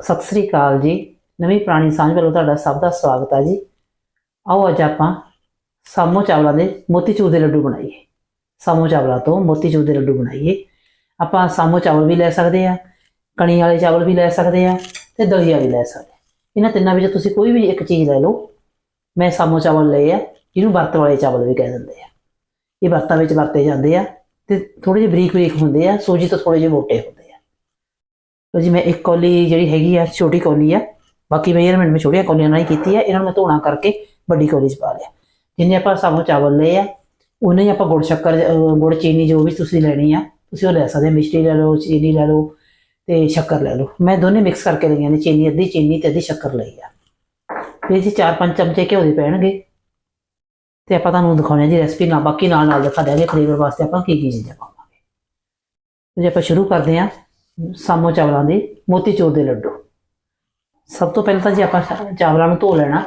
ਸਤਿ ਸ੍ਰੀ ਅਕਾਲ ਜੀ। ਨਵੀਂ ਪੁਰਾਣੀ ਸਾਂਝ ਵੱਲੋਂ ਤੁਹਾਡਾ ਸਭ ਦਾ ਸਵਾਗਤ ਹੈ ਜੀ। ਆਓ ਅੱਜ ਆਪਾਂ ਸਾਮੋ ਚਾਵਲਾਂ ਦੇ ਮੋਤੀਚੂਰ ਦੇ ਲੱਡੂ ਬਣਾਈਏ। ਸਾਮੋ ਚਾਵਲਾਂ ਤੋਂ ਮੋਤੀਚੂਰ ਦੇ ਲੱਡੂ ਬਣਾਈਏ। ਆਪਾਂ ਸਾਮੋ ਚਾਵਲ ਵੀ ਲੈ ਸਕਦੇ ਆ ਕਣੀ ਵਾਲੇ ਚਾਵਲ ਵੀ ਲੈ ਸਕਦੇ ਆ ਤੇ ਦਲੀਆ ਵੀ ਲੈ ਸਕਦੇ ਇਹਨਾਂ ਤਿੰਨਾਂ ਵਿੱਚ ਤੁਸੀਂ ਕੋਈ ਵੀ ਇੱਕ ਚੀਜ਼ ਲੈ ਲਓ। ਮੈਂ ਸਾਮੋ ਚਾਵਲ ਲਏ ਆ, ਜਿਹਨੂੰ ਵਰਤ ਵਾਲੇ ਚਾਵਲ ਵੀ ਕਹਿ ਦਿੰਦੇ ਆ। ਇਹ ਵਰਤਾਂ ਵਿੱਚ ਵਰਤੇ ਜਾਂਦੇ ਆ ਤੇ ਥੋੜੇ ਜਿਹੇ ਬਰੀਕ ਬਰੀਕ ਹੁੰਦੇ ਆ, ਸੂਜੀ ਤੋਂ ਥੋੜੇ ਜਿਹੇ ਮੋਟੇ ਹੁੰਦੇ ਜੀ, ਮੈਂ ਇੱਕ ਕੌਲੀ ਜਿਹੜੀ ਹੈਗੀ ਆ, ਛੋਟੀ ਕੌਲੀ ਆ। ਬਾਕੀ ਮੇਜਰਮੈਂਟ ਮੈਂ ਛੋਟੀਆਂ ਕੌਲੀਆਂ ਨਾਲ ਹੀ ਕੀਤੀ ਆ। ਇਹਨਾਂ ਨੂੰ ਧੋਣਾ ਕਰਕੇ ਵੱਡੀ ਕੌਲੀ 'ਚ ਪਾ ਲਿਆ। ਜਿੰਨੇ ਆਪਾਂ ਸਾਮੋ ਚਾਵਲ ਲਏ ਆ, ਉਹਨੇ ਹੀ ਆਪਾਂ ਗੁੜ ਸ਼ੱਕਰ ਗੁੜ, ਚੀਨੀ ਜੋ ਵੀ ਤੁਸੀਂ ਲੈਣੀ ਆ, ਤੁਸੀਂ ਉਹ ਲੈ ਸਕਦੇ ਹੋ ਮਿਸ਼ਰੀ ਲੈ ਲਓ, ਚੀਨੀ ਲੈ ਲਓ ਤੇ ਸ਼ੱਕਰ ਲੈ ਲਓ। ਮੈਂ ਦੋਨੇ ਮਿਕਸ ਕਰਕੇ ਲਈਆਂ ਨੇ, ਚੀਨੀ, ਅੱਧੀ ਚੀਨੀ ਤੇ ਅੱਧੀ ਸ਼ੱਕਰ ਲਈ ਆ। ਫਿਰ ਜੀ 4-5 ਚਮਚੇ ਘਿਓ ਦੇ ਪੈਣਗੇ। ਤੇ ਆਪਾਂ ਤੁਹਾਨੂੰ ਦਿਖਾਉਣੇ ਜੀ ਰੈਸਪੀ ਨਾਲ। ਬਾਕੀ ਨਾਲ ਨਾਲ ਦਿਖਾ ਦਿਆਂਗੇ ਫਲੇਵਰ ਵਾਸਤੇ ਆਪਾਂ ਕੀ ਕੀ ਚੀਜ਼ਾਂ ਪਾਵਾਂਗੇ। ਤੇ ਜੇ ਆਪਾਂ ਸ਼ੁਰੂ ਕਰਦੇ ਹਾਂ ਸਾਮੋ ਚਾਵਲਾਂ ਦੇ ਮੋਤੀਚੂਰ ਦੇ ਲੱਡੂ। ਸਭ ਤੋਂ ਪਹਿਲਾਂ ਤਾਂ ਜੀ ਆਪਾਂ ਚਾਵਲਾਂ ਨੂੰ ਧੋ ਲੈਣਾ।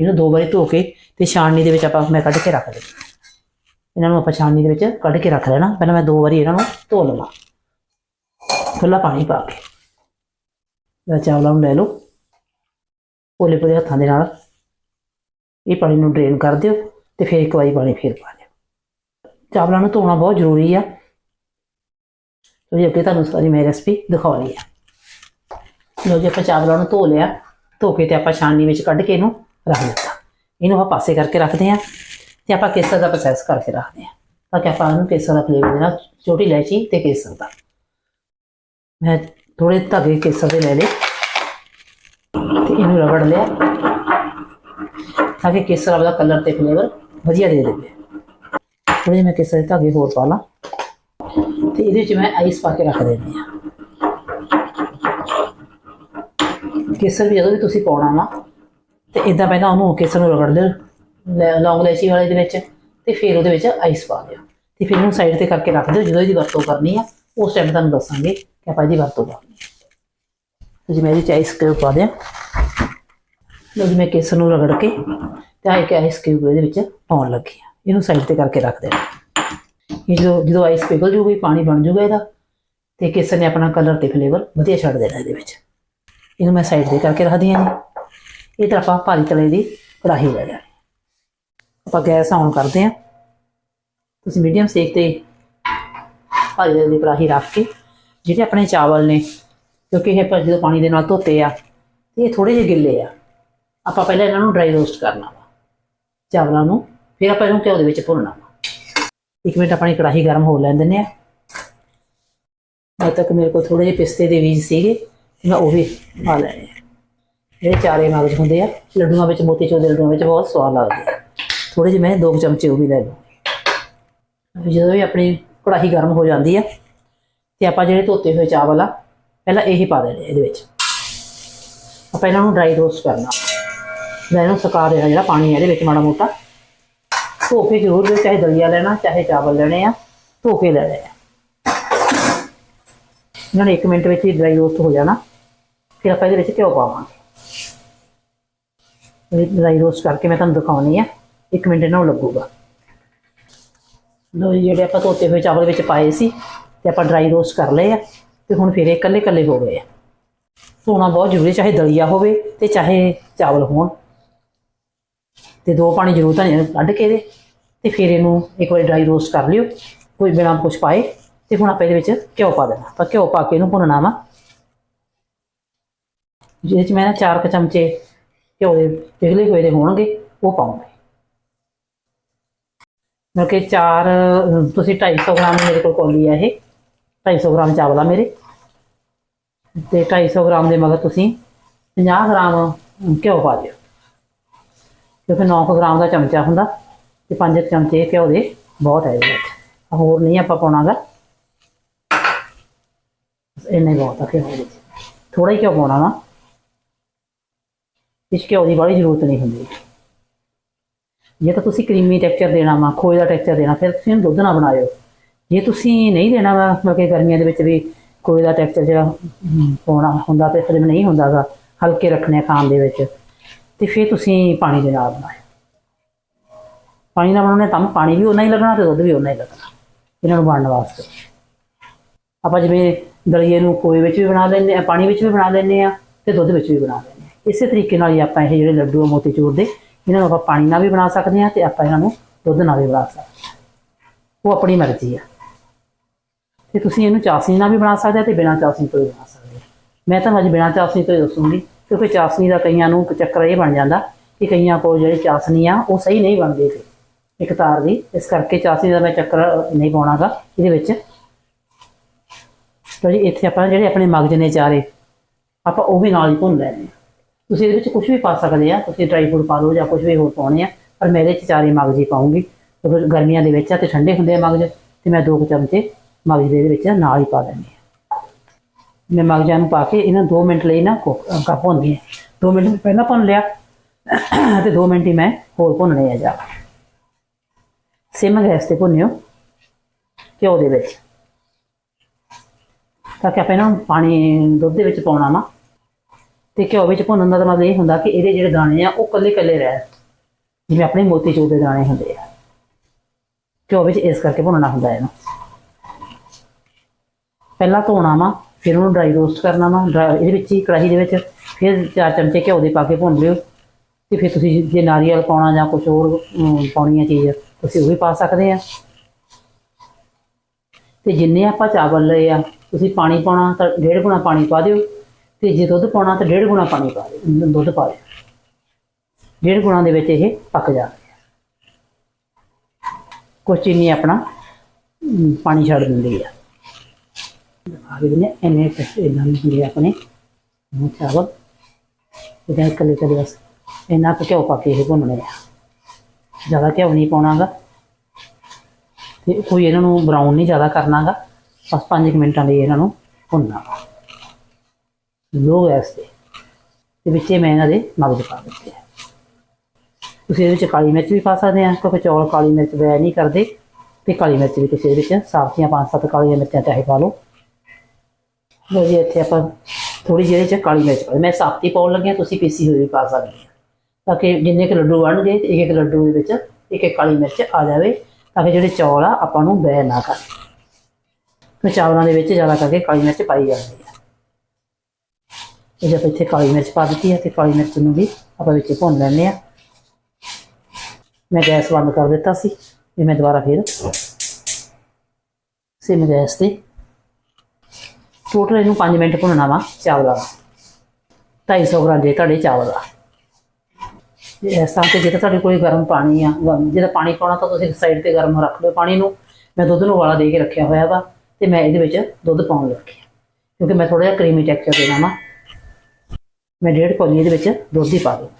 ਇਹਨੂੰ ਦੋ ਵਾਰੀ ਧੋ ਕੇ ਤੇ ਛਾਣਨੀ ਦੇ ਵਿੱਚ ਆਪਾਂ ਮੈਂ ਕੱਢ ਕੇ ਰੱਖ ਦੇਣਾ। ਇਹਨਾਂ ਨੂੰ ਆਪਾਂ ਛਾਣਨੀ ਦੇ ਵਿੱਚ ਕੱਢ ਕੇ ਰੱਖ ਲੈਣਾ। ਪਹਿਲਾਂ ਮੈਂ ਦੋ ਵਾਰੀ ਇਹਨਾਂ ਨੂੰ ਧੋ ਲਵਾਂ। ਖੁੱਲਾ ਪਾਣੀ ਪਾ ਕੇ। ਇਹ ਚਾਵਲਾਂ ਨੂੰ ਲੈ ਲਓ। ਪੋਲੇ ਪੋਲੇ ਹੱਥਾਂ ਦੇ ਨਾਲ ਇਹ ਪਾਣੀ ਨੂੰ ਡਰੇਨ ਕਰ ਦਿਓ ਤੇ ਫਿਰ ਇੱਕ ਵਾਰੀ ਪਾਣੀ ਫੇਰ ਪਾ ਦਿਓ। ਚਾਵਲਾਂ ਨੂੰ ਧੋਣਾ ਬਹੁਤ ਜ਼ਰੂਰੀ ਆ। ਤੇ ਅੱਗੇ ਤੁਹਾਨੂੰ ਸਾਰੀ ਮੈਂ ਰੈਸਪੀ ਦਿਖਾਉਣੀ ਆ। ਲੋ ਜੀ, ਆਪਾਂ ਚਾਵਲਾਂ ਨੂੰ ਧੋ ਲਿਆ। ਧੋ ਕੇ ਤੇ ਆਪਾਂ ਛਾਣਨੀ ਵਿੱਚ ਕੱਢ ਕੇ ਇਹਨੂੰ ਰੱਖ ਦਿੱਤਾ। ਇਹਨੂੰ ਆਪਾਂ ਪਾਸੇ ਕਰਕੇ ਰੱਖਦੇ ਹਾਂ ਤੇ ਆਪਾਂ ਕੇਸਰ ਦਾ ਪ੍ਰੋਸੈਸ ਕਰਕੇ ਰੱਖਦੇ ਹਾਂ ਤਾਂ ਕਿ ਆਪਾਂ ਇਹਨੂੰ ਕੇਸਰ ਦਾ ਫਲੇਵਰ ਦੇਣਾ। ਛੋਟੀ ਇਲਾਇਚੀ ਤੇ ਕੇਸਰ ਦਾ। ਮੈਂ ਥੋੜੇ ਧਾਗੇ ਕੇਸਰ ਦੇ ਲੈ ਲਏ ਤੇ ਇਹਨੂੰ ਰਗੜ ਲਿਆ ਤਾਂ ਕਿ ਕੇਸਰ ਵਾਲਾ ਕਲਰ ਤੇ ਫਲੇਵਰ ਵਧੀਆ ਦੇ ਦੇਵੇ। ਥੋੜੇ ਜਿਹੇ ਮੈਂ ਕੇਸਰ ਦੇ ਧਾਗੇ ਹੋਰ ਪਾ ਲਾਂ। ਤੇ ਇਹਦੇ ਵਿੱਚ ਮੈਂ ਆਈਸ ਪਾ ਕੇ ਰੱਖ ਦਿੰਦੀ ਆ ਕੇਸਰ ਵੀ ਜਦੋਂ ਵੀ ਤੁਸੀਂ ਪਾਉਣਾ ਵਾ, ਤੇ ਇਦਾਂ ਪਹਿਲਾਂ ਉਹਨੂੰ ਕੇਸਰ ਨੂੰ ਰਗੜ ਲਿਓ, ਲੈ- ਲੌਂਗ ਇਲਾਇਚੀ ਵਾਲੇ ਦੇ ਵਿੱਚ, ਤੇ ਫਿਰ ਉਹਦੇ ਵਿੱਚ ਆਈਸ ਪਾ ਦਿਓ। ਤੇ ਫਿਰ ਉਹਨੂੰ ਸਾਈਡ ਤੇ ਕਰਕੇ ਰੱਖ ਦਿਓ, ਜਦੋਂ ਇਹਦੀ ਵਰਤੋਂ ਕਰਨੀ ਆ, ਉਸ ਟਾਈਮ ਤੁਹਾਨੂੰ ਦੱਸਾਂਗੇ ਕਿ ਆਪਾਂ ਇਹਦੀ ਵਰਤੋਂ ਕਰਨੀ ਹੈ ਤੇ ਜੀ ਮੈਂ ਇਹਦੇ ਚ ਆਈਸ ਕਿਊਬ ਪਾ ਦਿਆਂ ਲਓ ਜੀ ਮੈਂ ਕੇਸਰ ਨੂੰ ਰਗੜ ਕੇ, ਤੇ ਆ ਇੱਕ ਆਈਸ ਕਿਊਬ ਇਹਦੇ ਵਿੱਚ ਪਾਉਣ ਲੱਗੀ ਆ ਇਹਨੂੰ ਸਾਈਡ ਤੇ ਕਰਕੇ ਰੱਖ ਦੇਣਾ ਕਿ ਜਦੋਂ ਜਦੋਂ ਆਈਸ ਪਿਘਲ ਜੂਗੀ, ਪਾਣੀ ਬਣ ਜੂਗਾ ਇਹਦਾ, ਤੇ ਕੇਸਰ ਨੇ ਆਪਣਾ ਕਲਰ ਤੇ ਫਲੇਵਰ ਵਧੀਆ ਛੱਡ ਦੇਣਾ ਇਹਦੇ ਵਿੱਚ। ਇਹਨੂੰ ਮੈਂ ਸਾਈਡ ਤੇ ਕਰਕੇ ਰੱਖਦੀ ਹਾਂ ਜੀ। ਇਹ ਤਾਂ ਆਪਾਂ ਭਾਰੀ ਤਲੇ ਦੀ ਕੜਾਹੀ ਲੈ ਲੈਣੀ। ਆਪਾਂ ਗੈਸ ਆਨ ਕਰਦੇ ਹਾਂ। ਤੁਸੀਂ ਮੀਡੀਅਮ ਸੇਕ ਤੇ ਭਾਰੀ ਤਲੇ ਦੀ ਕੜਾਹੀ ਰੱਖ ਕੇ, ਜਿਹੜੇ ਆਪਣੇ ਚਾਵਲ ਨੇ, ਕਿਉਂਕਿ ਇਹ ਆਪਾਂ ਜਦੋਂ ਪਾਣੀ ਦੇ ਨਾਲ ਧੋਤੇ ਆ, ਤੇ ਇਹ ਥੋੜੇ ਜਿਹੇ ਗਿੱਲੇ ਆ। ਆਪਾਂ ਪਹਿਲਾਂ ਇਹਨਾਂ ਨੂੰ ਡਰਾਈ ਰੋਸਟ ਕਰਨਾ ਵਾ। ਚਾਵਲਾਂ ਨੂੰ, ਫਿਰ ਆਪਾਂ ਇਹਨੂੰ ਘਿਓ ਦੇ ਵਿੱਚ ਭੁੰਨਣਾ ਵਾ। ਇੱਕ ਮਿੰਟ ਆਪਣੀ ਕੜਾਹੀ ਗਰਮ ਹੋ ਲੈਣ ਦਿੰਦੇ ਆ ਅਜੇ ਤੱਕ ਮੇਰੇ ਕੋਲ ਥੋੜੇ ਜਿਹੇ ਪਿਸਤੇ ਦੇ ਬੀਜ ਸੀਗੇ, ਮੈਂ ਉਹ ਵੀ ਪਾ ਲੈਣੇ ਆ। ਜਿਹੜੇ ਚਾਰੇ ਮਗਜ ਹੁੰਦੇ ਆ, ਲੱਡੂਆਂ ਵਿੱਚ, ਮੋਤੀ ਮੋਤੀਚੂਰ ਦੇ ਲੱਡੂਆਂ ਵਿੱਚ ਬਹੁਤ ਸਵਾਦ ਲੱਗਦੇ ਆ। ਥੋੜੇ ਜਿਹੇ ਮੈਂ ਦੋ ਕੁ ਚਮਚੇ ਉਹ ਵੀ ਲੈ ਲਵਾਂ ਜਦੋਂ ਵੀ ਆਪਣੀ ਕੜਾਹੀ ਗਰਮ ਹੋ ਜਾਂਦੀ ਆ, ਤੇ ਆਪਾਂ ਜਿਹੜੇ ਧੋਤੇ ਹੋਏ ਚਾਵਲ ਆ, ਪਹਿਲਾਂ ਇਹ ਪਾ ਦੇਣੇ ਇਹਦੇ ਵਿੱਚ। ਆਪਾਂ ਇਹਨਾਂ ਨੂੰ ਡਰਾਈ ਰੋਸਟ ਕਰਨਾ। ਮੈਂ ਇਹਨੂੰ ਸੁਕਾ ਦੇਣਾ ਜਿਹੜਾ ਪਾਣੀ ਹੈ ਇਹਦੇ ਵਿੱਚ ਮਾੜਾ ਮੋਟਾ। ਧੋ ਕੇ ਜ਼ਰੂਰ ਦੇ, ਚਾਹੇ ਦਲੀਆ ਲੈਣਾ, ਚਾਹੇ ਚਾਵਲ ਲੈਣੇ ਆ ਧੋ ਕੇ ਲੈਣੇ ਆ। ਇਹਨਾਂ ਨੇ 1 ਮਿੰਟ ਵਿੱਚ ਹੀ ਡਰਾਈ ਰੋਸਟ ਹੋ ਜਾਣਾ, ਫਿਰ ਆਪਾਂ ਇਹਦੇ ਵਿੱਚ ਘਿਓ ਪਾਵਾਂਗੇ। ਇਹ ਡਰਾਈ ਰੋਸਟ ਕਰਕੇ ਮੈਂ ਤੁਹਾਨੂੰ ਦਿਖਾਉਣੀ ਆ 1 ਮਿੰਟ ਇਹਨਾਂ ਨੂੰ ਲੱਗੂਗਾ। ਲੋ ਜਿਹੜੇ ਆਪਾਂ ਧੋਤੇ ਹੋਏ ਚਾਵਲ ਵਿੱਚ ਪਾਏ ਸੀ, ਤੇ ਆਪਾਂ ਡਰਾਈ ਰੋਸਟ ਕਰ ਲਏ ਆ, ਤੇ ਹੁਣ ਫਿਰ ਇਹ ਇਕੱਲੇ ਇਕੱਲੇ ਹੋ ਗਏ ਆ। ਧੋਣਾ ਬਹੁਤ ਜ਼ਰੂਰੀ, ਚਾਹੇ ਦਲੀਆ ਹੋਵੇ ਤੇ ਚਾਹੇ ਚਾਵਲ ਹੋਣ। ਤੇ ਦੋ ਪਾਣੀ ਜ਼ਰੂਰ ਤਾਂ ਕੱਢ ਕੇ ਇਹਦੇ ਤੇ ਫਿਰ ਇਹਨੂੰ ਇੱਕ ਵਾਰੀ ਡਰਾਈ ਰੋਸਟ ਕਰ ਲਿਓ। ਕੋਈ ਬਿਨਾਂ ਕੁਛ ਪਾਏ। ਤੇ ਹੁਣ ਆਪਾਂ ਇਹਦੇ ਵਿੱਚ ਘਿਓ ਪਾ ਦੇਣਾ। ਤਾਂ ਘਿਓ ਪਾ ਕੇ ਇਹਨੂੰ ਭੁੰਨਣਾ ਵਾ। ਜਿਹਦੇ ਚ ਮੈਂ ਨਾ ਚਾਰ ਕੁ ਚਮਚੇ ਘਿਓ ਦੇ ਪਿਘਲੇ ਹੋਏ ਦੇ ਹੋਣਗੇ ਉਹ ਪਾਉਂਗੇ। ਮਤਲਬ ਕਿ ਚਾਰ ਅਹ, ਤੁਸੀਂ 250 ਗ੍ਰਾਮ ਮੇਰੇ ਕੋਲ ਕੌਲੀ ਆ ਇਹ। 250 ਗ੍ਰਾਮ ਚਾਵਲ ਆ ਮੇਰੇ। ਤੇ 250 ਗ੍ਰਾਮ ਦੇ ਮਗਰ ਤੁਸੀਂ 50 ਗ੍ਰਾਮ ਘਿਓ ਪਾ ਦਿਓ। ਕਿਉਂਕਿ 9 ਗ੍ਰਾਮ ਦਾ ਚਮਚਾ ਹੁੰਦਾ। ਤੇ 5 ਚਮਚੇ ਘਿਓ ਦੇ ਬਹੁਤ ਹੈ ਇਹਦੇ ਵਿੱਚ। ਹੋਰ ਨਹੀਂ ਆਪਾਂ ਪਾਉਣਾਗਾ। ਇੰਨਾ ਹੀ ਬਹੁਤ ਆ ਘਿਓ ਦੇ ਵਿੱਚ। ਥੋੜਾ ਹੀ ਘਿਓ ਪਾਉਣਾ ਵਾ ਇਸ ਘਿਓ ਦੀ ਬੜੀ ਜ਼ਰੂਰਤ ਨਹੀਂ ਹੁੰਦੀ। ਜੇ ਤਾਂ ਤੁਸੀਂ ਕਰੀਮੀ ਟੈਕਸਚਰ ਦੇਣਾ ਵਾ, ਖੋਏ ਦਾ ਟੈਕਸਚਰ ਦੇਣਾ, ਫਿਰ ਤੁਸੀਂ ਇਹਨੂੰ ਦੁੱਧ ਨਾਲ ਬਣਾਇਓ। ਜੇ ਤੁਸੀਂ ਨਹੀਂ ਦੇਣਾ ਵਾ, ਮਤਲਬ ਕਿ ਗਰਮੀਆਂ ਦੇ ਵਿੱਚ ਵੀ ਖੋਏ ਦਾ ਟੈਕਸਚਰ ਜਿਹੜਾ ਪਾਉਣਾ ਹੁੰਦਾ ਤੇ ਫਿਰ ਨਹੀਂ ਹੁੰਦਾਗਾ, ਹਲਕੇ ਰੱਖਣੇ ਖਾਣ ਦੇ ਵਿੱਚ। ਤੇ ਫਿਰ ਤੁਸੀਂ ਪਾਣੀ ਦੇ ਨਾਲ ਬਣਾਇਓ। ਪਾਣੀ ਨਾਲ ਬਣਾਉਣੇ ਤਾਂ ਪਾਣੀ ਵੀ ਉਨਾ ਹੀ ਲੱਗਣਾ ਤੇ ਦੁੱਧ ਵੀ ਉਨਾ ਹੀ ਲੱਗਣਾ। ਇਹਨਾਂ ਨੂੰ ਬਣਨ ਵਾਸਤੇ। ਆਪਾਂ ਜਿਵੇਂ ਦਲੀਏ ਨੂੰ ਕੋਈ ਵਿੱਚ ਵੀ ਬਣਾ ਲੈਂਦੇ ਆ ਪਾਣੀ ਵਿੱਚ ਵੀ ਬਣਾ ਲੈਂਦੇ ਆ ਤੇ ਦੁੱਧ ਵਿੱਚ ਵੀ ਬਣਾ ਲੈਂਦੇ ਆ ਇਸੇ ਤਰੀਕੇ ਨਾਲ ਹੀ ਆਪਾਂ ਇਹ ਜਿਹੜੇ ਲੱਡੂ ਆ ਮੋਤੀਚੂਰ ਦੇ, ਇਹਨਾਂ ਨੂੰ ਆਪਾਂ ਪਾਣੀ ਨਾਲ ਵੀ ਬਣਾ ਸਕਦੇ ਆ ਤੇ ਆਪਾਂ ਇਹਨਾਂ ਨੂੰ ਦੁੱਧ ਨਾਲ ਵੀ ਬਣਾ ਸਕਦੇ ਆ ਉਹ ਆਪਣੀ ਮਰਜ਼ੀ ਆ। ਤੇ ਤੁਸੀਂ ਇਹਨੂੰ ਚਾਸਨੀ ਨਾਲ ਵੀ ਬਣਾ ਸਕਦੇ ਆ ਤੇ ਬਿਨਾਂ ਚਾਸਨੀ ਤੋਂ ਵੀ ਬਣਾ ਸਕਦੇ ਆ ਮੈਂ ਤਾਂ ਅੱਜ ਬਿਨਾਂ ਚਾਸਨੀ ਤੋਂ ਹੀ ਦੱਸੂੰਗੀ, ਕਿਉਂਕਿ ਚਾਸਨੀ ਦਾ ਕਈਆਂ ਨੂੰ ਚੱਕਰ ਇਹ ਬਣ ਜਾਂਦਾ ਕਿ ਕਈਆਂ ਕੋਲ ਜਿਹੜੀ ਚਾਸਨੀ ਆ, ਉਹ ਸਹੀ ਨਹੀਂ ਬਣਦੀ ਫਿਰ ਇੱਕ ਤਾਰ ਦੀ। ਇਸ ਕਰਕੇ ਚਾਸੀ ਦਾ ਮੈਂ ਚੱਕਰ ਨਹੀਂ ਪਾਉਣਾਗਾ ਇਹਦੇ ਵਿੱਚ। ਤਾਂ ਜੀ, ਇੱਥੇ ਆਪਾਂ ਜਿਹੜੇ ਆਪਣੇ ਮਗਜ ਨੇ ਚਾਰੇ, ਆਪਾਂ ਉਹ ਵੀ ਨਾਲ ਹੀ ਭੁੰਨ ਲੈਣੇ ਆ ਤੁਸੀਂ ਇਹਦੇ ਵਿੱਚ ਕੁਝ ਵੀ ਪਾ ਸਕਦੇ ਆ। ਤੁਸੀਂ ਡਰਾਈ ਫਰੂਟ ਪਾ ਲਓ ਜਾਂ ਕੁਝ ਵੀ ਹੋਰ ਪਾਉਣੇ ਆ। ਪਰ ਮੈਂ ਇਹਦੇ ਚ ਚਾਰੇ ਮਗਜ ਹੀ ਪਾਉਂਗੀ ਕਿਉਂਕਿ ਗਰਮੀਆਂ ਦੇ ਵਿੱਚ ਆ ਤੇ ਠੰਡੇ ਹੁੰਦੇ ਆ ਮਗਜ। ਤੇ ਮੈਂ ਦੋ ਕੁ ਚਮਚੇ ਮਗਜ ਦੇ ਇਹਦੇ ਵਿੱਚ ਨਾਲ ਹੀ ਪਾ ਲੈਂਦੀ ਆ ਮੈਂ ਮਗਜਾਂ ਨੂੰ ਪਾ ਕੇ ਇਹਨਾਂ 2 ਮਿੰਟ ਲਈ ਨਾ ਕਾ ਭੁੰਨਦੀ ਆ 2 ਮਿੰਟ ਪਹਿਲਾਂ ਭੁੰਨ ਲਿਆ। ਤੇ 2 ਮਿੰਟ ਹੀ ਮੈਂ ਹੋਰ ਭੁੰਨਣੇ ਆ ਜਾ ਸਿਮ ਗੈਸ ਤੇ ਭੁੰਨਿਓ ਘਿਓ ਦੇ ਵਿੱਚ ਤਾਂ ਕਿ ਆਪਾਂ ਇਹਨਾਂ ਨੂੰ ਪਾਣੀ ਦੁੱਧ ਦੇ ਵਿੱਚ ਪਾਉਣਾ ਵਾ ਤੇ ਘਿਓ ਵਿੱਚ ਭੁੰਨਣ ਦਾ ਤਾਂ ਮਤਲਬ ਇਹ ਹੁੰਦਾ ਕਿ ਇਹਦੇ ਜਿਹੜੇ ਦਾਣੇ ਆ ਉਹ ਕੱਲੇ ਕੱਲੇ ਰਹਿ ਜਿਵੇਂ ਆਪਣੇ ਮੋਤੀ ਚੂਰ ਦੇ ਦਾਣੇ ਹੁੰਦੇ ਆ ਘਿਓ ਵਿੱਚ ਇਸ ਕਰਕੇ ਭੁੰਨਣਾ ਹੁੰਦਾ ਇਹਨੂੰ ਪਹਿਲਾਂ ਧੋਣਾ ਵਾ ਫਿਰ ਉਹਨੂੰ ਡਰਾਈ ਰੋਸਟ ਕਰਨਾ ਵਾ ਡਰਾ- ਇਹਦੇ ਵਿੱਚ ਹੀ ਕੜਾਹੀ ਦੇ ਵਿੱਚ ਫਿਰ ਚਾਰ ਚਮਚੇ ਘਿਓ ਦੇ ਪਾ ਕੇ ਭੁੰਨ ਲਿਓ ਤੇ ਫਿਰ ਤੁਸੀਂ ਜੇ ਨਾਰੀਅਲ ਪਾਉਣਾ ਜਾਂ ਕੁਝ ਹੋਰ ਪਾਉਣੀ ਹੈ ਚੀਜ਼ ਤੁਸੀਂ ਉਹ ਵੀ ਪਾ ਸਕਦੇ ਆ ਤੇ ਜਿੰਨੇ ਆਪਾਂ ਚਾਵਲ ਲਏ ਆ, ਤੁਸੀਂ ਪਾਣੀ ਪਾਉਣਾ ਤਾਂ ਡੇਢ ਗੁਣਾ ਪਾਣੀ ਪਾ ਦਿਓ, ਤੇ ਜੇ ਦੁੱਧ ਪਾਉਣਾ ਤਾਂ ਡੇਢ ਗੁਣਾ ਪਾਣੀ ਪਾ ਦਿਓ ਦੁੱਧ ਪਾ ਦਿਓ। ਡੇਢ ਗੁਣਾ ਦੇ ਵਿੱਚ ਇਹ ਪੱਕ ਜਾਂਦੇ ਆ ਕੁਛ ਚੀਨੀ ਆਪਣਾ ਪਾਣੀ ਛੱਡ ਦਿੰਦੀ ਆ। ਆ ਗਏ ਨੇ ਇਹਨੇ ਇਹਨਾਂ ਨੂੰ ਹੁੰਦੇ ਆਪਣੇ ਚਾਵਲ। ਇਹਦਾ ਕੱਲੇ ਕੱਲੇ ਬਸ ਇਹਨਾਂ ਕੁ ਘਿਓ ਪਾ ਕੇ ਇਹ ਭੁੰਨਣੇ ਆ। ਜ਼ਿਆਦਾ ਘਿਓ ਨਹੀਂ ਪਾਉਣਾਗਾ। ਤੇ ਕੋਈ ਇਹਨਾਂ ਨੂੰ ਬਰਾਊਨ ਨਹੀਂ ਜ਼ਿਆਦਾ ਕਰਨਾਗਾ। ਬਸ 5 ਮਿੰਟਾਂ ਲਈ ਇਹਨਾਂ ਨੂੰ ਭੁੰਨਣਾ। ਵਾ ਲੋ ਗੈਸ ਤੇ। ਤੇ ਵਿੱਚੇ ਮੈਂ ਇਹਨਾਂ ਦੇ ਮਗਜ ਪਾ ਦਿੱਤੇ ਆ। ਤੁਸੀਂ ਇਹਦੇ ਵਿੱਚ ਕਾਲੀ ਮਿਰਚ ਵੀ ਪਾ ਸਕਦੇ ਆ, ਕਿਉਂਕਿ ਚੌਲ ਕਾਲੀ ਮਿਰਚ ਵੈ ਨਹੀਂ ਕਰਦੇ। ਤੇ ਕਾਲੀ ਮਿਰਚ ਵੀ ਤੁਸੀਂ ਇਹਦੇ ਵਿੱਚ ਸਾਫੀਆਂ ਪੰਜ ਸੱਤ ਕਾਲੀਆਂ ਮਿਰਚਾਂ ਚਾਹੇ ਪਾ ਲਓ। ਲੋ ਜੀ, ਇੱਥੇ ਆਪਾਂ ਥੋੜੀ ਜਿਹੀ ਇਹਦੇ ਚ ਕਾਲੀ ਮਿਰਚ ਪਾ ਮੈਂ ਸਾਫਤੀ ਪਾਉਣ ਲੱਗਿਆ, ਤੁਸੀਂ ਪੀਸੀ ਹੋਈ ਵੀ ਪਾ ਸਕਦੇ ਆ। ਤਾਂ ਕਿ ਜਿੰਨੇ ਕੁ ਲੱਡੂ ਬਣਨਗੇ ਤੇ ਇੱਕ ਇੱਕ ਲੱਡੂ ਦੇ ਵਿੱਚ ਇੱਕ ਇੱਕ ਕਾਲੀ ਮਿਰਚ ਆ ਜਾਵੇ, ਤਾਂ ਕਿ ਜਿਹੜੇ ਚੌਲ ਆ, ਆਪਾਂ ਨੂੰ ਬੈ ਨਾ ਕਰਨ। ਤੇ ਚਾਵਲਾਂ ਦੇ ਵਿੱਚ ਜ਼ਿਆਦਾ ਕਰਕੇ ਕਾਲੀ ਮਿਰਚ ਪਾਈ ਜਾਂਦੀ ਹੈ ਇਹ ਜੇ ਆਪਾਂ ਇੱਥੇ ਕਾਲੀ ਮਿਰਚ ਪਾ ਦਿੱਤੀ ਹੈ ਤੇ ਕਾਲੀ ਮਿਰਚ ਨੂੰ ਵੀ ਆਪਾਂ ਵਿੱਚ ਭੁੰਨ ਲੈਂਦੇ ਆ। ਮੈਂ ਗੈਸ ਬੰਦ ਕਰ ਦਿੱਤਾ ਸੀ ਤੇ ਮੈਂ ਦੁਬਾਰਾ ਫਿਰ ਸਿਮ ਗੈਸ ਤੇ ਟੋਟਲ ਇਹਨੂੰ 5 ਮਿੰਟ ਭੁੰਨਣਾ ਵਾ ਚਾਵਲਾਂ ਦਾ। 250 ਗ੍ਰਾਮ ਦੇ ਤੁਹਾਡੇ ਚਾਵਲ ਆ। ਤੇ ਇਸ ਤਰ੍ਹਾਂ ਤੇ ਜੇ ਤੁਹਾਡੇ ਕੋਲ ਗਰਮ ਪਾਣੀ ਆ, ਗਰਮ- ਜੇ ਪਾਣੀ ਪਾਉਣਾ ਤਾਂ ਤੁਸੀਂ ਸਾਈਡ ਤੇ ਗਰਮ ਰੱਖ ਲਓ ਪਾਣੀ ਨੂੰ। ਮੈਂ ਦੁੱਧ ਨੂੰ ਉਬਾਲਾ ਦੇ ਕੇ ਰੱਖਿਆ ਹੋਇਆ ਵਾ ਤੇ ਮੈਂ ਇਹਦੇ ਵਿੱਚ ਦੁੱਧ ਪਾਉਣ ਲੱਗੀ ਹਾਂ। ਕਿਉਂਕਿ ਮੈਂ ਥੋੜਾ ਜਿਹਾ ਕਰੀਮੀ ਟੈਕਸਚਰ ਦੇਣਾ ਵਾ। ਮੈਂ ਡੇਢ ਕੌਲੀ ਇਹਦੇ ਵਿੱਚ ਦੁੱਧ ਹੀ ਪਾ ਦੂੰ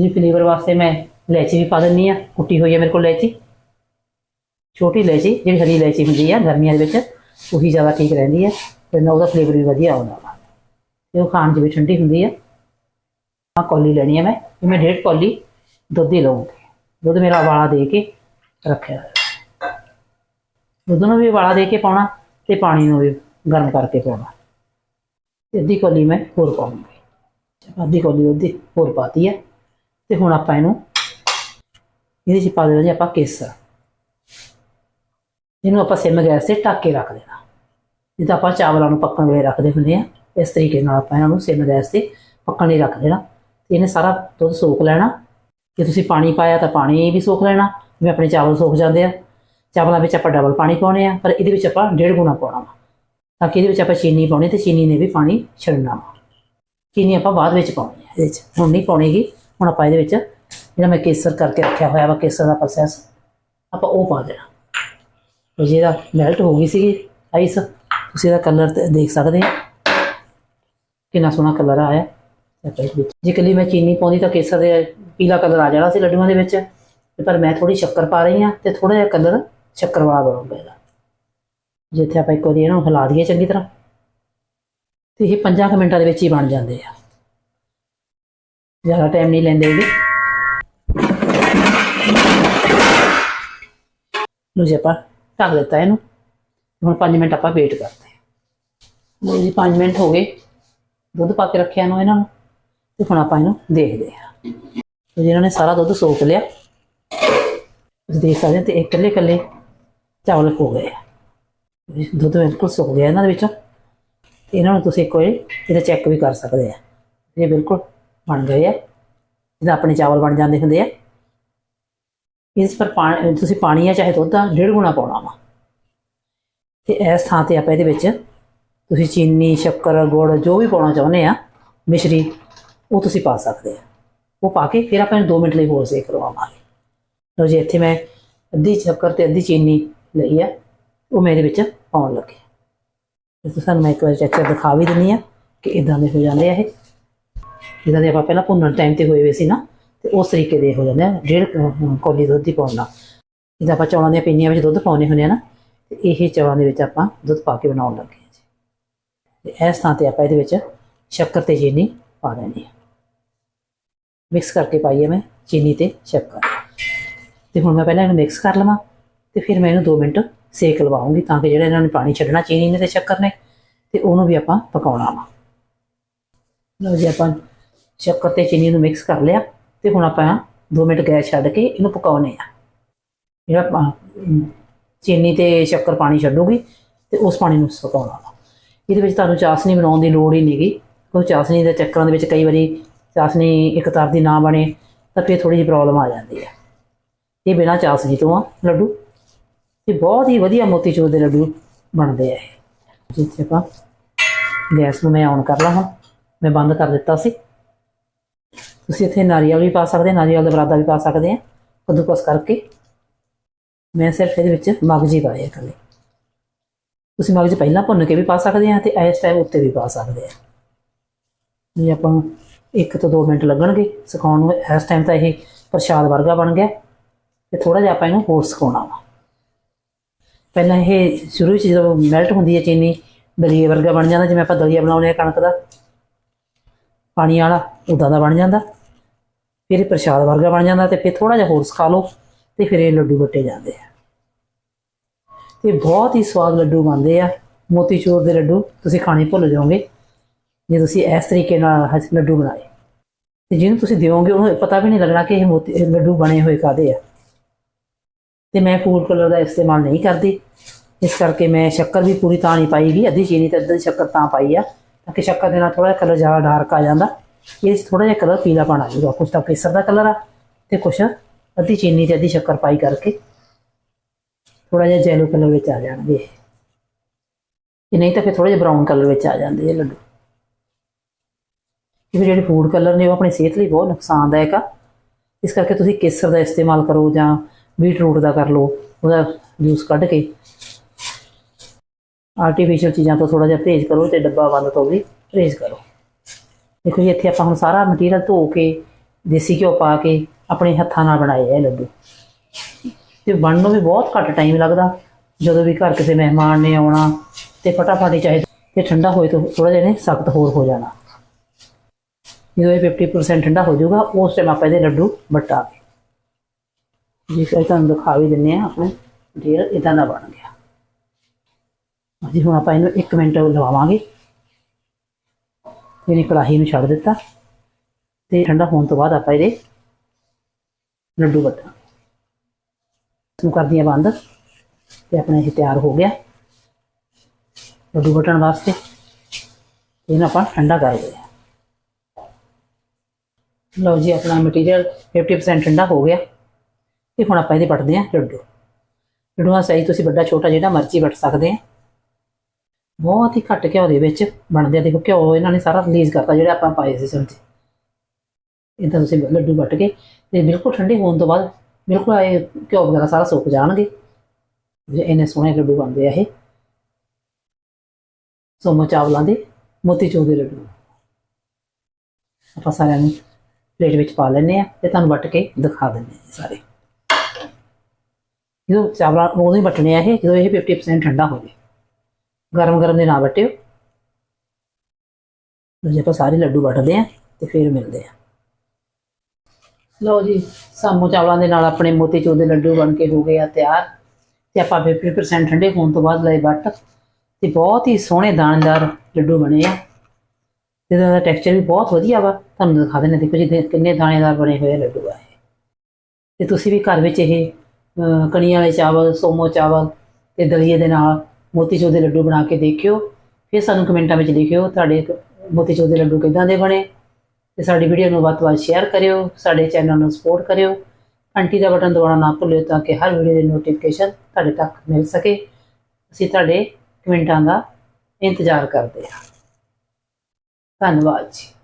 ਜੀ ਫਲੇਵਰ ਵਾਸਤੇ ਮੈਂ ਇਲਾਇਚੀ ਵੀ ਪਾ ਦਿੰਨੀ ਆ ਕੁੱਟੀ ਹੋਈ ਹੈ ਮੇਰੇ ਕੋਲ ਇਲਾਇਚੀ। ਛੋਟੀ ਇਲਾਇਚੀ, ਜਿਹੜੀ ਹਰੀ ਇਲਾਇਚੀ ਹੁੰਦੀ ਆ, ਗਰਮੀਆਂ ਦੇ ਵਿੱਚ ਉਹੀ ਜ਼ਿਆਦਾ ਠੀਕ ਰਹਿੰਦੀ ਆ ਤੇ ਨਾ ਉਹਦਾ ਫਲੇਵਰ ਵੀ ਵਧੀਆ ਆਉਂਦਾ ਵਾ। ਤੇ ਉਹ ਖਾਣ 'ਚ ਵੀ ਠੰਡੀ ਹੁੰਦੀ ਆ। ਆ ਕੌਲੀ ਲੈਣੀ ਹੈ ਮੈਂ ਇਹ ਮੈਂ ਡੇਢ ਕੌਲੀ ਦੁੱਧ ਹੀ ਲਵਾਂਗੀ ਦੁੱਧ ਮੇਰਾ ਉਬਾਲਾ ਦੇ ਕੇ ਰੱਖਿਆ ਦੁੱਧ ਨੂੰ ਵੀ ਉਬਾਲਾ ਦੇ ਕੇ ਪਾਉਣਾ ਤੇ ਪਾਣੀ ਨੂੰ ਵੀ ਗਰਮ ਕਰਕੇ ਪਾਉਣਾ। ਅੱਧੀ ਕੌਲੀ ਮੈਂ ਹੋਰ ਪਾਉਂਗੀ। ਅੱਧੀ ਕੌਲੀ ਦੁੱਧ ਹੋਰ ਪਾਤੀ ਹੈ। ਤੇ ਹੁਣ ਆਪਾਂ ਇਹਨੂੰ ਇਹਦੇ 'ਚ ਪਾ ਦੇਣਾ ਜੀ ਆਪਾਂ ਕੇਸਰ। ਇਹਨੂੰ ਆਪਾਂ ਸਿਮ ਗੈਸ ਤੇ ਢੱਕ ਕੇ ਰੱਖ ਦੇਣਾ। ਜਿੱਦਾਂ ਆਪਾਂ ਚਾਵਲਾਂ ਨੂੰ ਪੱਕਣ ਵੇਲੇ ਰੱਖਦੇ ਹੁੰਦੇ ਆ। ਇਸ ਤਰੀਕੇ ਨਾਲ ਆਪਾਂ ਇਹਨਾਂ ਨੂੰ ਸਿਮ ਗੈਸ ਤੇ ਪੱਕਣ ਲਈ ਰੱਖ ਦੇਣਾ। ਇਹਨੇ ਸਾਰਾ ਦੁੱਧ ਸੋਖ ਲੈਣਾ। ਜੇ ਤੁਸੀਂ ਪਾਣੀ ਪਾਇਆ ਤਾਂ ਪਾਣੀ ਵੀ ਸੋਖ ਲੈਣਾ। ਜਿਵੇਂ ਆਪਣੇ ਚਾਵਲ ਸੋਖ ਜਾਂਦੇ ਆ। ਚਾਵਲਾਂ ਵਿੱਚ ਆਪਾਂ ਡਬਲ ਪਾਣੀ ਪਾਉਣੇ ਆ। ਪਰ ਇਹਦੇ ਵਿੱਚ ਆਪਾਂ ਡੇਢ ਗੁਣਾ ਪਾਉਣਾ ਵਾ। ਤਾਂ ਕਿ ਇਹਦੇ ਵਿੱਚ ਆਪਾਂ ਚੀਨੀ ਪਾਉਣੀ ਤੇ ਚੀਨੀ ਨੇ ਵੀ ਪਾਣੀ ਛੱਡਣਾ ਵਾ। ਚੀਨੀ ਆਪਾਂ ਬਾਅਦ ਵਿੱਚ ਪਾਉਣੀ ਹੈ ਇਹਦੇ ਵਿੱਚ। ਹੁਣ ਨਹੀਂ ਪਾਉਣੀਗੀ ਹੁਣ ਆਪਾਂ ਇਹਦੇ ਵਿੱਚ ਜਿਹੜਾ ਮੈਂ ਕੇਸਰ ਕਰਕੇ ਰੱਖਿਆ ਹੋਇਆ ਵਾ, ਕੇਸਰ ਦਾ ਪ੍ਰੋਸੈਸ ਆਪਾਂ ਉਹ ਪਾ ਦੇਣਾ। ਉਹ ਜਿਹੜਾ ਮੈਲਟ ਹੋ ਗਈ ਸੀਗੀ ਆਈਸ ਤੁਸੀਂ ਇਹਦਾ ਕਲਰ ਦੇਖ ਸਕਦੇ ਆ। ਕਿੰਨਾ ਸੋਹਣਾ ਕਲਰ ਆਇਆ। ਜੇ ਕੱਲੀ ਮੈਂ ਚੀਨੀ ਪਾਉਂਦੀ ਤਾਂ ਕੇਸਰ ਦੇ ਪੀਲਾ ਕਲਰ ਆ ਜਾਣਾ ਸੀ ਲੱਡੂਆਂ ਦੇ ਵਿੱਚ। ਪਰ ਮੈਂ ਥੋੜੀ ਸ਼ੱਕਰ ਪਾ ਰਹੀ ਹਾਂ ਤੇ ਥੋੜਾ ਜਿਹਾ ਕਲਰ ਸ਼ੱਕਰ ਵਾਲਾ ਬਣੂਗਾ ਇਹਦਾ। ਜਿੱਥੇ ਆਪਾਂ ਇੱਕ ਵਾਰੀ ਇਹਨੂੰ ਹਿਲਾ ਦਈਏ ਚੰਗੀ ਤਰ੍ਹਾਂ। ਤੇ ਇਹ 5 ਮਿੰਟਾਂ ਦੇ ਵਿੱਚ ਹੀ ਬਣ ਜਾਂਦੇ ਆ। ਜ਼ਿਆਦਾ ਟਾਈਮ ਨਹੀਂ ਲੈਂਦੇ ਇਹ ਲੋ ਜੀ ਆਪਾਂ ਢੱਕ ਦਿੱਤਾ ਇਹਨੂੰ। ਹੁਣ 5 ਮਿੰਟ ਆਪਾਂ ਵੇਟ ਕਰਦੇ ਹਾਂ। ਲੋ ਜੀ 5 ਮਿੰਟ ਹੋ ਗਏ। ਦੁੱਧ ਪਾ ਕੇ ਰੱਖਿਆ ਇਹਨੂੰ ਇਹਨਾਂ ਨੂੰ। ਤੇ ਹੁਣ ਆਪਾਂ ਇਹਨੂੰ ਦੇਖਦੇ ਹਾਂ। ਤੇ ਜਿਹਨਾਂ ਨੇ ਸਾਰਾ ਦੁੱਧ ਸੋਖ ਲਿਆ। ਤੁਸੀਂ ਦੇਖ ਸਕਦੇ ਹੋ ਤੇ ਇਕੱਲੇ ਇਕੱਲੇ ਚਾਵਲ ਹੋ ਗਏ ਦੁੱਧ ਬਿਲਕੁਲ ਸੁੱਕ ਗਿਆ ਇਹਨਾਂ ਦੇ ਵਿੱਚੋਂ। ਤੇ ਇਹਨਾਂ ਨੂੰ ਤੁਸੀਂ ਇੱਕ ਵਾਰੀ ਇਹਦਾ ਚੈੱਕ ਵੀ ਕਰ ਸਕਦੇ ਆ। ਇਹ ਬਿਲਕੁਲ ਬਣ ਗਏ ਆ। ਜਿੱਦਾਂ ਆਪਣੇ ਚਾਵਲ ਬਣ ਜਾਂਦੇ ਹੁੰਦੇ ਆ। ਇਸ ਪਰ ਪਾਣੀ ਤੁਸੀਂ ਪਾਣੀ ਆ ਚਾਹੇ ਦੁੱਧ ਆ, ਡੇਢ ਗੁਣਾ ਪਾਉਣਾ ਵਾ। ਤੇ ਇਸ ਥਾਂ ਤੇ ਆਪਾਂ ਇਹਦੇ ਵਿੱਚ ਤੁਸੀਂ ਚੀਨੀ, ਸ਼ੱਕਰ, ਗੁੜ ਜੋ ਵੀ ਪਾਉਣਾ ਚਾਹੁੰਦੇ ਆ, ਮਿਸ਼ਰੀ ਉਹ ਤੁਸੀਂ ਪਾ ਸਕਦੇ ਆ। ਉਹ ਪਾ ਕੇ ਫਿਰ ਆਪਾਂ ਇਹਨੂੰ 2 ਮਿੰਟ ਲਈ ਹੋਰ ਸੇਕ ਕਰਵਾਵਾਂਗੇ। ਲਓ ਜੀ, ਇੱਥੇ ਮੈਂ ਅੱਧੀ ਸ਼ੱਕਰ ਤੇ ਅੱਧੀ ਚੀਨੀ ਲਈ ਆ। ਉਹ ਮੇਰੇ ਵਿੱਚ ਪਾਉਣ ਲੱਗੇ ਤੇ ਤੁਹਾਨੂੰ ਮੈਂ ਇੱਕ ਵਾਰ ਚੈੱਕ ਦਿਖਾ ਵੀ ਦਿੰਨੀ ਆ ਕਿ ਇਦਾਂ ਦੇ ਹੋ ਜਾਂਦੇ ਆ ਇਹ। ਜਿੱਦਾਂ ਦੇ ਆਪਾਂ ਪਹਿਲਾਂ ਭੁੰਨਣ ਟਾਈਮ ਤੇ ਹੋਏ ਵੇ ਸੀ ਨਾ, ਤੇ ਉਸ ਤਰੀਕੇ ਦੇ ਹੋ ਜਾਂਦੇ ਆ। ਡੇਢ ਕੁ ਕੌਲੀ ਦੁੱਧ ਦੀ ਪਾਉਣਾ ਜਿੱਦਾਂ ਆਪਾਂ ਚੌਲਾਂ ਦੀਆਂ ਪਿੰਨੀਆਂ ਵਿੱਚ ਦੁੱਧ ਪਾਉਨੇ ਹੁੰਦੇ ਆ ਨਾ, ਤੇ ਇਹ ਚੌਲਾਂ ਦੇ ਵਿੱਚ ਆਪਾਂ ਦੁੱਧ ਪਾ ਕੇ ਬਣਾਉਣ ਲੱਗੇ ਹਾਂ ਜੀ। ਤੇ ਇਸ ਥਾਂ ਤੇ ਆਪਾਂ ਇਹਦੇ ਵਿੱਚ ਸ਼ੱਕਰ ਤੇ ਚੀਨੀ ਪਾ ਦੇਣੀ ਹੈ ਮਿਕਸ ਕਰਕੇ ਪਾਈਏ ਮੈਂ ਚੀਨੀ ਤੇ ਸ਼ੱਕਰ। ਤੇ ਹੁਣ ਮੈਂ ਪਹਿਲਾਂ ਇਹਨੂੰ ਮਿਕਸ ਕਰ ਲਵਾਂ ਤੇ ਫਿਰ ਮੈਂ ਇਹਨੂੰ 2 ਮਿੰਟ ਸੇਕ ਲਵਾਉਂਗੀ ਤਾਂ ਕਿ ਜਿਹੜਾ ਇਹਨਾਂ ਨੇ ਪਾਣੀ ਛੱਡਣਾ ਚੀਨੀ ਨੇ ਤੇ ਸ਼ੱਕਰ ਨੇ ਤੇ ਉਹਨੂੰ ਵੀ ਆਪਾਂ ਪਕਾਉਣਾ ਵਾ। ਲਓ ਜੀ ਆਪਾਂ ਸ਼ੱਕਰ ਤੇ ਚੀਨੀ ਨੂੰ ਮਿਕਸ ਕਰ ਲਿਆ ਤੇ ਹੁਣ ਆਪਾਂ 2 ਮਿੰਟ ਗੈਸ ਛੱਡ ਕੇ ਇਹਨੂੰ ਪਕਾਉਣੇ ਆ। ਜਿਹੜਾ ਚੀਨੀ ਤੇ ਸ਼ੱਕਰ ਪਾਣੀ ਛੱਡੂਗੀ ਤੇ ਉਸ ਪਾਣੀ ਨੂੰ ਸੁਕਾਉਣਾ ਵਾ। ਇਹਦੇ ਵਿੱਚ ਤੁਹਾਨੂੰ ਚਾਸ਼ਨੀ ਬਣਾਉਣ ਦੀ ਲੋੜ ਹੀ ਨਹੀਂਗੀ ਕਿਉਂਕਿ ਚਾਸ਼ਨੀ ਦੇ ਚੱਕਰਾਂ ਦੇ ਵਿੱਚ ਕਈ ਵਾਰੀ ਚਾਸ਼ਨੀ ਇੱਕ ਤਾਰ ਦੀ ਨਾ ਬਣੇ, ਤਾਂ ਫਿਰ ਥੋੜੀ ਜਿਹੀ ਪ੍ਰੋਬਲਮ ਆ ਜਾਂਦੀ ਹੈ। ਇਹ ਬਿਨਾਂ ਚਾਸ਼ਨੀ ਤੋਂ ਆ, ਲੱਡੂ। ਤੇ ਬਹੁਤ ਹੀ ਵਧੀਆ ਮੋਤੀਚੂਰ ਦੇ ਲੱਡੂ ਬਣਦੇ ਆ ਇਹ। ਜਿੱਥੇ ਆਪਾਂ ਗੈਸ ਨੂੰ ਮੈਂ ਔਨ ਕਰ ਲਾਂ ਹੁਣ। ਮੈਂ ਬੰਦ ਕਰ ਦਿੱਤਾ ਸੀ। ਤੁਸੀਂ ਇੱਥੇ ਨਾਰੀਅਲ ਵੀ ਪਾ ਸਕਦੇ, ਨਾਰੀਅਲ ਦਾ ਬਰਾਦਾ ਵੀ ਪਾ ਸਕਦੇ ਆ, ਕੱਦੂਕਸ ਕਰਕੇ। ਮੈਂ ਸਿਰਫ ਇਹਦੇ ਵਿੱਚ ਮਗਜ ਹੀ ਪਾਏ ਆ ਇਕੱਲੇ। ਤੁਸੀਂ ਮਗਜ ਪਹਿਲਾਂ ਭੁੰਨ ਕੇ ਵੀ ਪਾ ਸਕਦੇ ਆ ਤੇ ਇਸ ਟਾਈਮ ਉੱਤੇ ਵੀ ਪਾ ਸਕਦੇ ਆ। ਇਹ ਆਪਾਂ ਨੂੰ ਇੱਕ ਤੋਂ 2 ਮਿੰਟ ਲੱਗਣਗੇ ਸੁਕਾਉਣ ਨੂੰ। ਇਸ ਟਾਈਮ ਤਾਂ ਇਹ ਪ੍ਰਸ਼ਾਦ ਵਰਗਾ ਬਣ ਗਿਆ। ਤੇ ਥੋੜਾ ਜਿਹਾ ਆਪਾਂ ਇਹਨੂੰ ਹੋਰ ਸੁਕਾਉਣਾ ਵਾ। ਪਹਿਲਾਂ ਇਹ ਸ਼ੁਰੂ ਵਿੱਚ ਜਦੋਂ ਮੈਲਟ ਹੁੰਦੀ ਹੈ ਚੀਨੀ, ਦਲੀਏ ਵਰਗਾ ਬਣ ਜਾਂਦਾ। ਜਿਵੇਂ ਆਪਾਂ ਦਲੀਆ ਬਣਾਉਂਦੇ ਆ ਕਣਕ ਦਾ, ਪਾਣੀ ਵਾਲਾ ਉਦਾਂ ਦਾ ਬਣ ਜਾਂਦਾ। ਫਿਰ ਇਹ ਪ੍ਰਸ਼ਾਦ ਵਰਗਾ ਬਣ ਜਾਂਦਾ ਤੇ ਫਿਰ ਥੋੜਾ ਜਿਹਾ ਹੋਰ ਸੁਕਾ ਲਓ ਤੇ ਫਿਰ ਇਹ ਲੱਡੂ ਵੱਟੇ ਜਾਂਦੇ ਆ। ਤੇ ਬਹੁਤ ਹੀ ਸਵਾਦ ਲੱਡੂ ਬਣਦੇ ਆ। ਮੋਤੀਚੂਰ ਦੇ ਲੱਡੂ, ਤੁਸੀਂ ਖਾਣੇ ਭੁੱਲ ਜਾਓਗੇ। ਜੇ ਤੁਸੀਂ ਇਸ ਤਰੀਕੇ ਨਾਲ ਹਜ ਲੱਡੂ ਬਣਾਏ। ਤੇ ਜਿਹਨੂੰ ਤੁਸੀਂ ਦਿਓਗੇ, ਉਹਨੂੰ ਪਤਾ ਵੀ ਨਹੀਂ ਲੱਗਣਾ ਕਿ ਇਹ ਮੋਤੀ, ਇਹ ਲੱਡੂ ਬਣੇ ਹੋਏ ਕਾਦੇ ਆ। ਤੇ ਮੈਂ ਫੂਡ ਕਲਰ ਦਾ ਇਸਤੇਮਾਲ ਨਹੀਂ ਕਰਦੀ। ਇਸ ਕਰਕੇ ਮੈਂ ਸ਼ੱਕਰ ਵੀ ਪੂਰੀ ਤਾਂ ਨਹੀਂ ਪਾਈਗੀ ਅੱਧੀ ਚੀਨੀ ਤੇ ਅੱਧੀ ਸ਼ੱਕਰ ਤਾਂ ਪਾਈ ਆ। ਤਾਂ ਕਿ ਸ਼ੱਕਰ ਦੇ ਨਾਲ ਥੋੜਾ ਕਲਰ ਜ਼ਿਆਦਾ ਡਾਰਕ ਆ ਜਾਂਦਾ। ਇਹ 'ਚ ਥੋੜਾ ਜਿਹਾ ਕਲਰ ਪੀਲਾ ਆ ਜੂਗਾ ਕੁਛ ਤਾਂ ਕੇਸਰ ਦਾ ਕਲਰ ਆ ਤੇ ਕੁਛ ਅੱਧੀ ਚੀਨੀ ਤੇ ਅੱਧੀ ਸ਼ੱਕਰ ਪਾਈ ਕਰਕੇ ਥੋੜਾ ਜਿਹਾ ਜੈਲੋ ਕਲਰ ਵਿੱਚ ਆ ਜਾਣਗੇ ਇਹ। ਨਹੀਂ ਤਾਂ ਫਿਰ ਥੋੜਾ ਜਿਹਾ ਬਰਾਊਨ ਕਲਰ ਵਿੱਚ ਆ ਜਾਂਦੇ ਇਹ ਲੱਡੂ। ਕਿਉਂਕਿ ਜਿਹੜੇ ਫੂਡ ਕਲਰ ਨੇ ਉਹ ਆਪਣੀ ਸਿਹਤ ਲਈ ਬਹੁਤ ਨੁਕਸਾਨਦਾਇਕ ਆ। ਇਸ ਕਰਕੇ ਤੁਸੀਂ ਕੇਸਰ ਦਾ ਇਸਤੇਮਾਲ ਕਰੋ ਜਾਂ ਬੀਟਰੂਟ ਦਾ ਕਰ ਲਓ, ਉਹਦਾ ਜੂਸ ਕੱਢ ਕੇ। ਆਰਟੀਫੀਸ਼ੀਅਲ ਚੀਜ਼ਾਂ ਤੋਂ ਥੋੜਾ ਜਿਹਾ ਪਰਹੇਜ਼ ਕਰੋ ਤੇ ਡੱਬਾ ਬੰਦ ਤੋਂ ਵੀ ਪਰਹੇਜ਼ ਕਰੋ। ਦੇਖੋ ਜੀ, ਇੱਥੇ ਆਪਾਂ ਹੁਣ ਸਾਰਾ ਮਟੀਰੀਅਲ ਧੋ ਕੇ, ਦੇਸੀ ਘਿਓ ਪਾ ਕੇ ਆਪਣੇ ਹੱਥਾਂ ਨਾਲ ਬਣਾਏ ਆ ਇਹ ਲੱਡੂ। ਤੇ ਬਣਨ ਨੂੰ ਵੀ ਬਹੁਤ ਘੱਟ ਟਾਈਮ ਲੱਗਦਾ। ਜਦੋਂ ਵੀ ਘਰ ਕਿਸੇ ਮਹਿਮਾਨ ਨੇ ਆਉਣਾ ਤੇ ਫਟਾਫਟ ਹੀ ਚਾਹੇ ਤੇ ਠੰਡਾ ਹੋਏ ਤਾਂ ਥੋੜਾ ਜਿਹਾ ਨੇ ਸਖਤ ਹੋਰ ਹੋ ਜਾਣਾ। ਜਦੋਂ ਇਹ 50% ਠੰਡਾ ਹੋ ਜਾਊਗਾ, ਉਸ ਟਾਈਮ ਆਪਾਂ ਇਹਦੇ ਲੱਡੂ ਵਟਾਂਗੇ ਜੀ ਫਿਰ ਤੁਹਾਨੂੰ ਦਿਖਾ ਵੀ ਦਿੰਨੇ ਆ ਆਪਣੇ ਮਟੀਰੀਅਲ ਇਦਾਂ ਦਾ ਬਣ ਗਿਆ। ਅਸੀਂ ਹੁਣ ਆਪਾਂ ਇਹਨੂੰ 1 ਮਿੰਟ ਲਵਾਵਾਂਗੇ। ਇਹਨੇ ਕੜਾਹੀ ਨੂੰ ਛੱਡ ਦਿੱਤਾ। ਤੇ ਠੰਡਾ ਹੋਣ ਤੋਂ ਬਾਅਦ ਆਪਾਂ ਇਹਦੇ ਲੱਡੂ ਵਟਾਂਗੇ। ਨੂੰ ਕਰਦੀ ਬੰਦ। ਤੇ ਆਪਣਾ ਇਹ ਤਿਆਰ ਹੋ ਗਿਆ। ਲੱਡੂ ਵਟਣ ਵਾਸਤੇ ਇਹਨੂੰ ਆਪਾਂ ਠੰਡਾ ਕਰ ਲਿਆ ਲਓ ਜੀ, ਆਪਣਾ ਮਟੀਰੀਅਲ 50% ਠੰਡਾ ਹੋ ਗਿਆ। ਤੇ ਹੁਣ ਆਪਾਂ ਇਹਦੇ ਵੱਟਦੇ ਆ ਲੱਡੂ। ਲੱਡੂਆਂ ਸਹੀ ਤੁਸੀਂ ਵੱਡਾ, ਛੋਟਾ ਜਿਹੜਾ ਮਰਜ਼ੀ ਵੱਟ ਸਕਦੇ ਆ। ਬਹੁਤ ਹੀ ਘੱਟ ਘਿਓ ਦੇ ਵਿੱਚ ਬਣਦੇ ਆ। ਦੇਖੋ, ਘਿਓ ਇਹਨਾਂ ਨੇ ਸਾਰਾ ਰਿਲੀਜ਼ ਕਰਤਾ, ਜਿਹੜਾ ਆਪਾਂ ਪਾਏ ਸੀ ਸਬਜ਼ੀ। ਇਦਾਂ ਤੁਸੀਂ ਲੱਡੂ ਵੱਟ ਕੇ ਤੇ ਬਿਲਕੁਲ ਠੰਡੇ ਹੋਣ ਤੋਂ ਬਾਅਦ ਬਿਲਕੁਲ ਇਹ ਘਿਓ ਵਗੈਰਾ ਸਾਰਾ ਸੁੱਕ ਜਾਣਗੇ। ਜੇ ਇਹਨੇ ਸੋਹਣੇ ਲੱਡੂ ਬਣਦੇ ਆ ਇਹ। ਸੋਮੋ ਚਾਵਲਾਂ ਦੇ ਮੋਤੀ ਮੋਤੀਚੂਰ ਦੇ ਲੱਡੂ। ਆਪਾਂ ਸਾਰਿਆਂ ਨੂੰ ਪਲੇਟ ਵਿੱਚ ਪਾ ਲੈਂਦੇ ਆ ਤੇ ਤੁਹਾਨੂੰ ਵੱਟ ਕੇ ਦਿਖਾ ਦਿੰਦੇ ਆ ਸਾਰੇ। ਜਦੋਂ ਚਾਵਲਾਂ ਉਦੋਂ ਹੀ ਵੱਟਣੇ ਆ ਇਹ, ਜਦੋਂ ਇਹ 50% ਠੰਡਾ ਹੋ ਜਾਏ। ਗਰਮ ਗਰਮ ਦੇ ਨਾ ਵੱਟਿਓ। ਜੇ, ਆਪਾਂ ਸਾਰੇ ਲੱਡੂ ਵੱਟਦੇ ਆ ਤੇ ਫਿਰ ਮਿਲਦੇ ਆ ਲਓ ਜੀ, ਸਾਮੋ ਚਾਵਲਾਂ ਦੇ ਨਾਲ ਆਪਣੇ ਮੋਤੀ ਮੋਤੀਚੂਰ ਦੇ ਲੱਡੂ ਬਣ ਕੇ ਹੋ ਗਏ ਆ ਤਿਆਰ। ਤੇ ਆਪਾਂ 50% ਠੰਡੇ ਹੋਣ ਤੋਂ ਬਾਅਦ ਲਏ ਵੱਟ। ਤੇ ਬਹੁਤ ਹੀ ਸੋਹਣੇ ਦਾਣੇਦਾਰ ਲੱਡੂ ਬਣੇ ਆ। ਜਿਹਦਾ ਇਹਦਾ ਟੈਕਸਚਰ ਵੀ ਬਹੁਤ ਵਧੀਆ ਵਾ, ਤੁਹਾਨੂੰ ਦਿਖਾ ਦਿੰਦੇ ਦੇਖੋ ਜੀ ਕਿੰਨੇ ਦਾਣੇਦਾਰ ਬਣੇ ਹੋਏ ਲੱਡੂ ਆ ਇਹ। ਤੇ ਤੁਸੀਂ ਵੀ ਘਰ ਵਿੱਚ ਇਹ ਕਣੀਆਂ ਵਾਲੇ ਚਾਵਲ, ਸੋਮੋ ਚਾਵਲ ਤੇ ਦਲੀਏ ਦੇ ਨਾਲ ਮੋਤੀਚੂਰ ਦੇ ਲੱਡੂ ਬਣਾ ਕੇ ਦੇਖਿਓ। ਫਿਰ ਸਾਨੂੰ ਕਮੈਂਟਾਂ ਵਿੱਚ ਲਿਖਿਓ ਤੁਹਾਡੇ ਮੋਤੀਚੂਰ ਦੇ ਲੱਡੂ ਕਿੱਦਾਂ ਦੇ ਬਣੇ। ਤੇ ਸਾਡੀ ਵੀਡੀਓ ਨੂੰ ਵੱਧ ਤੋਂ ਵੱਧ ਸ਼ੇਅਰ ਕਰਿਓ, ਸਾਡੇ ਚੈਨਲ ਨੂੰ ਸਪੋਰਟ ਕਰਿਓ। ਘੰਟੀ ਦਾ ਬਟਨ ਦਬਾਉਣਾ ਨਾ ਭੁੱਲਿਓ ਤਾਂ ਕਿ ਹਰ ਵੀਡੀਓ ਦੀ ਨੋਟੀਫਿਕੇਸ਼ਨ ਤੁਹਾਡੇ ਤੱਕ ਮਿਲ ਸਕੇ। ਅਸੀਂ ਤੁਹਾਡੇ ਕਮੈਂਟਾਂ ਦਾ ਇੰਤਜ਼ਾਰ ਕਰਦੇ ਹਾਂ। ਧੰਨਵਾਦ ਜੀ।